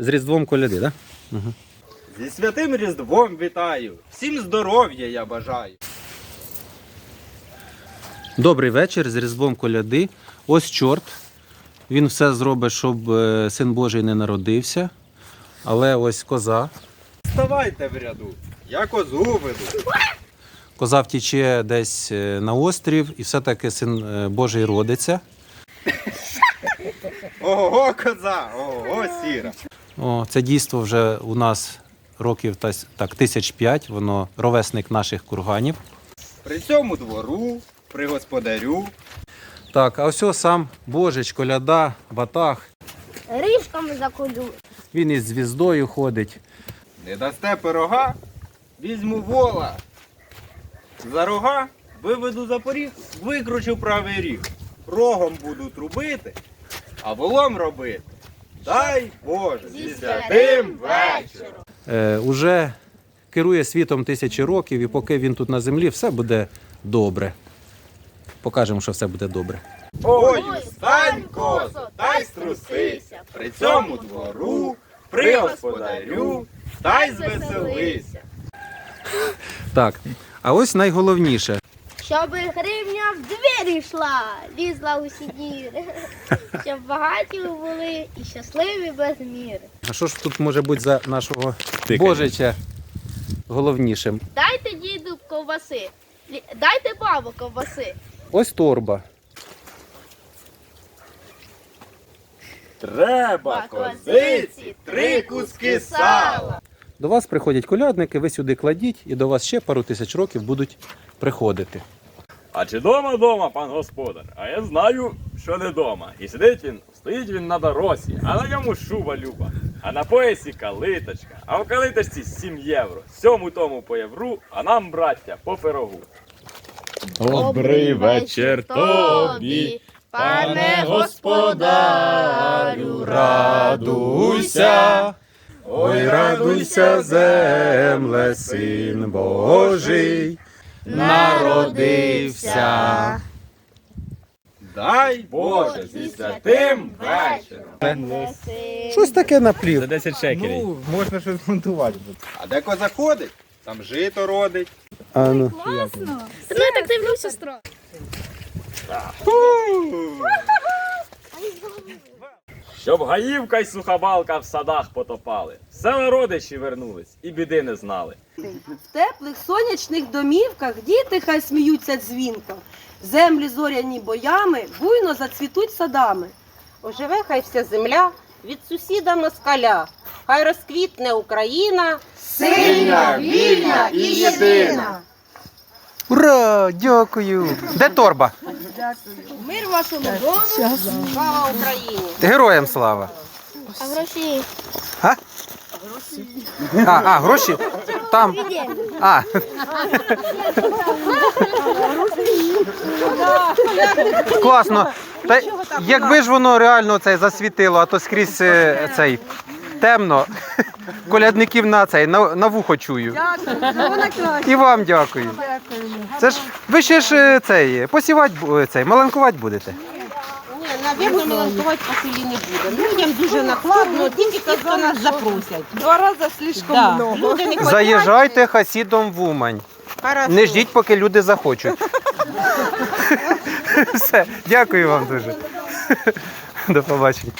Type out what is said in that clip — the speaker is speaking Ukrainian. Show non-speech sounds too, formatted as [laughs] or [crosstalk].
з Різдвом коляди, так? Да? Зі святим Різдвом вітаю! Всім здоров'я я бажаю! Добрий вечір з Різдвом коляди. Ось чорт. Він все зробить, щоб е, син Божий не народився. Але ось коза. Вставайте в ряду, я козу веду. Коза втіче десь е, на острів, і все-таки син е, Божий родиться. Ого, коза, ого, сіра. О, це дійство вже у нас років так, тисяч п'ять, воно ровесник наших курганів. При цьому двору, при господарю. Так, а ось сам Божич, коляда, батах. Ріжками заколю. Він із звіздою ходить. Не дасте пирога, візьму вола. За рога виведу за поріг, викручу правий ріг. Рогом буду трубити, а волом робити. Дай Боже, зі святим вечором. Е, уже керує світом тисячі років, і поки він тут на землі, все буде добре. Покажемо, що все буде добре. Ой, стань, козо, та й струсися. При цьому двору, при господарю, та й звеселися. Так, а ось найголовніше. Щоб гривня в двері йшла, лізла усі діри. [laughs] Щоб багаті ви були і щасливі без міри. А що ж тут може бути за нашого Божича головнішим? Дайте діду ковбаси. Дайте бабу ковбаси. Ось торба. Треба козиці, три куски сала. До вас приходять колядники, ви сюди кладіть, і до вас ще пару тисяч років будуть приходити. А чи дома дома, пан господар? А я знаю, що не дома. І сидить він, стоїть він на дорозі, а на ньому шуба люба. А на поясі калиточка. А в калиточці 7 євро. Сьому тому по євру, а нам, браття, по пирогу. Добрий вечір тобі, пане господарю, радуйся, ой, радуйся, земле, син Божий, народився. Дай Боже, зі святим вечором. Щось таке наплів. 10 шекелей. Ну, можна щось монтувати. А де коза ходить? Там жито родить. А, ну. Ти мене так дивлюся, сестро. Щоб гаївка й сухобалка в садах потопали. Все родичі вернулись і біди не знали. В теплих сонячних домівках діти хай сміються дзвінко. Землі зоряні боями буйно зацвітуть садами. Оживе хай вся земля від сусіда москаля. Хай розквітне Україна. Сильна, вільна і єдина. Ура! Дякую! Де торба? Мир вашому дому. Слава Україні! Героям слава! А гроші? А? А, а, гроші? Там. А. Класно. Та якби ж воно реально це засвітило, а то скрізь е, цей темно. Колядників на цей на, на вухо чую. І вам дякую. Це ж ви ще ж е, цей посівати бу- цей, маланкувати будете. Ні, навірно, меланкувати по селі не буде. Людям дуже накладно, тільки ті, хто нас запросять. Два рази слишком Да. много. Люди не хочуть. Заїжджайте хасідом в Умань. Хорошо. Не ждіть, поки люди захочуть. Все, дякую вам дуже. До побачення.